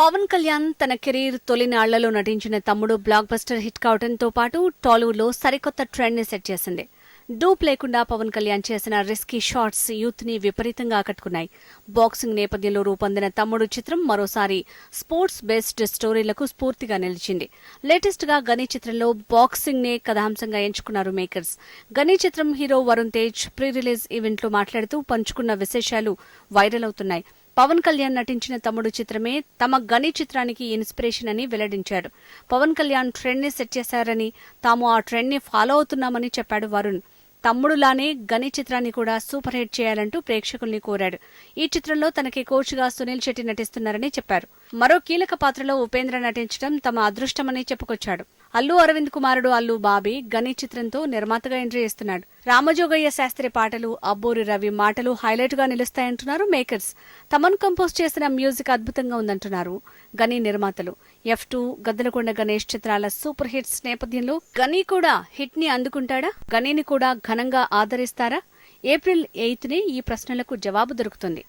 పవన్ కళ్యాణ్ తన కెరీర్ తొలినాళ్ళలో నటించిన తమ్ముడు బ్లాక్ బస్టర్ హిట్ కావడంతో పాటు టాలీవుడ్లో సరికొత్త ట్రెండ్ని సెట్ చేసింది. డూప్ లేకుండా పవన్ కళ్యాణ్ చేసిన రిస్కీ షాట్స్ యూత్ని విపరీతంగా ఆకట్టుకున్నాయి. బాక్సింగ్ నేపథ్యంలో రూపొందిన తమ్ముడు చిత్రం మరోసారి స్పోర్ట్స్ బేస్డ్ స్టోరీలకు స్ఫూర్తిగా నిలిచింది. లేటెస్ట్గా గని చిత్రంలో బాక్సింగ్ నే కథాంశంగా ఎంచుకున్నారు మేకర్స్. గని చిత్రం hero Varun Tej pre release ఈవెంట్లో మాట్లాడుతూ పంచుకున్న విశేషాలు వైరల్ అవుతున్నాయి. పవన్ కళ్యాణ్ నటించిన తమ్ముడు చిత్రమే తమ గని చిత్రానికి ఇన్స్పిరేషన్ అని వెల్లడించాడు. పవన్ కళ్యాణ్ ట్రెండ్ని సెట్ చేశారని తాము ఆ ట్రెండ్ని ఫాలో అవుతున్నామని చెప్పాడు వరుణ్. తమ్ముడులానే గని చిత్రాన్ని కూడా సూపర్ హిట్ చేయాలంటూ ప్రేక్షకుల్ని కోరాడు. ఈ చిత్రంలో తనకి కోచ్గా సునీల్ శెట్టి నటిస్తున్నారని చెప్పారు. మరో కీలక పాత్రలో ఉపేంద్ర నటించడం తమ అదృష్టమని చెప్పుకొచ్చాడు. అల్లు అరవింద్ కుమారుడు అల్లు బాబీ గని చిత్రంతో నిర్మాతగా ఎంట్రీ ఇస్తున్నాడు రామజోగయ్య శాస్త్రి పాటలు అబ్బూరి రవి మాటలు హైలైట్గా నిలుస్తాయంటున్నారు మేకర్స్. తమన్ కంపోజ్ చేసిన మ్యూజిక్ అద్భుతంగా ఉందంటున్నారు గని నిర్మాతలు. ఎఫ్ టూ గద్దలకొండ గణేష్ చిత్రాల సూపర్ హిట్స్ నేపథ్యంలో గని కూడా హిట్ని అందుకుంటాడా? గనిని కూడా ఘనంగా ఆదరిస్తారా? ఏప్రిల్ ఎయిత్ నే ఈ ప్రశ్నలకు జవాబు దొరుకుతుంది.